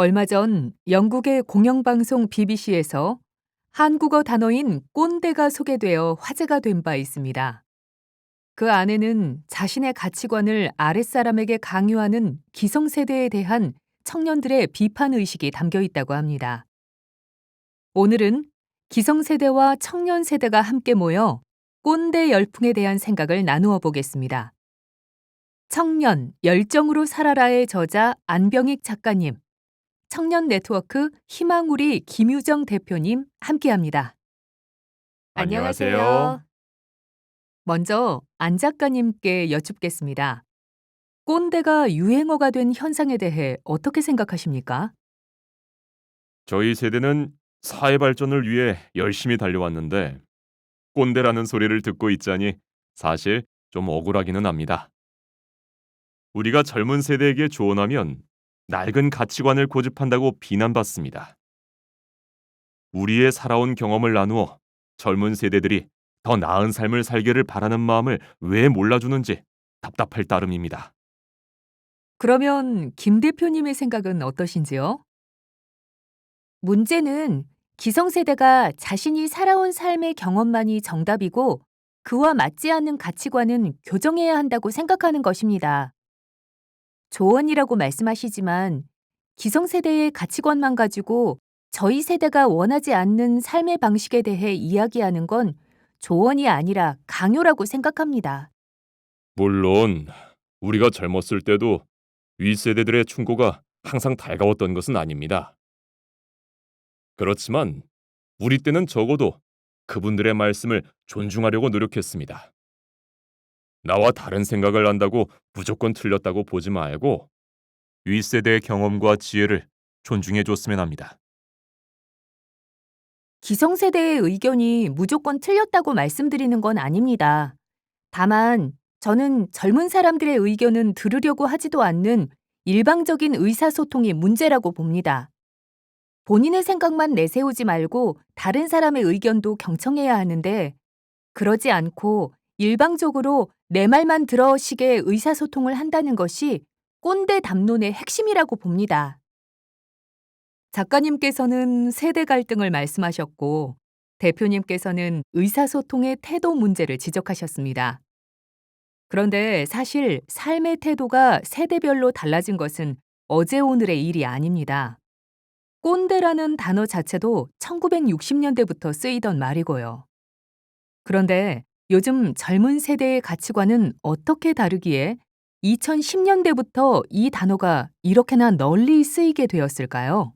얼마 전 영국의 공영방송 BBC에서 한국어 단어인 꼰대가 소개되어 화제가 된 바 있습니다. 그 안에는 자신의 가치관을 아랫사람에게 강요하는 기성세대에 대한 청년들의 비판 의식이 담겨 있다고 합니다. 오늘은 기성세대와 청년세대가 함께 모여 꼰대 열풍에 대한 생각을 나누어 보겠습니다. 청년, 열정으로 살아라의 저자 안병익 작가님, 청년 네트워크 희망우리 김유정 대표님 함께합니다. 안녕하세요. 먼저 안 작가님께 여쭙겠습니다. 꼰대가 유행어가 된 현상에 대해 어떻게 생각하십니까? 저희 세대는 사회 발전을 위해 열심히 달려왔는데 꼰대라는 소리를 듣고 있자니 사실 좀 억울하기는 합니다. 우리가 젊은 세대에게 조언하면 낡은 가치관을 고집한다고 비난받습니다. 우리의 살아온 경험을 나누어 젊은 세대들이 더 나은 삶을 살기를 바라는 마음을 왜 몰라주는지 답답할 따름입니다. 그러면 김 대표님의 생각은 어떠신지요? 문제는 기성세대가 자신이 살아온 삶의 경험만이 정답이고 그와 맞지 않는 가치관은 교정해야 한다고 생각하는 것입니다. 조언이라고 말씀하시지만 기성세대의 가치관만 가지고 저희 세대가 원하지 않는 삶의 방식에 대해 이야기하는 건 조언이 아니라 강요라고 생각합니다. 물론 우리가 젊었을 때도 윗세대들의 충고가 항상 달가웠던 것은 아닙니다. 그렇지만 우리 때는 적어도 그분들의 말씀을 존중하려고 노력했습니다. 나와 다른 생각을 한다고 무조건 틀렸다고 보지 말고 윗세대의 경험과 지혜를 존중해 줬으면 합니다. 기성세대의 의견이 무조건 틀렸다고 말씀드리는 건 아닙니다. 다만 저는 젊은 사람들의 의견은 들으려고 하지도 않는 일방적인 의사소통이 문제라고 봅니다. 본인의 생각만 내세우지 말고 다른 사람의 의견도 경청해야 하는데 그러지 않고 일방적으로 내 말만 들어 식의 의사소통을 한다는 것이 꼰대 담론의 핵심이라고 봅니다. 작가님께서는 세대 갈등을 말씀하셨고 대표님께서는 의사소통의 태도 문제를 지적하셨습니다. 그런데 사실 삶의 태도가 세대별로 달라진 것은 어제 오늘의 일이 아닙니다. 꼰대라는 단어 자체도 1960년대부터 쓰이던 말이고요. 그런데 요즘 젊은 세대의 가치관은 어떻게 다르기에 2010년대부터 이 단어가 이렇게나 널리 쓰이게 되었을까요?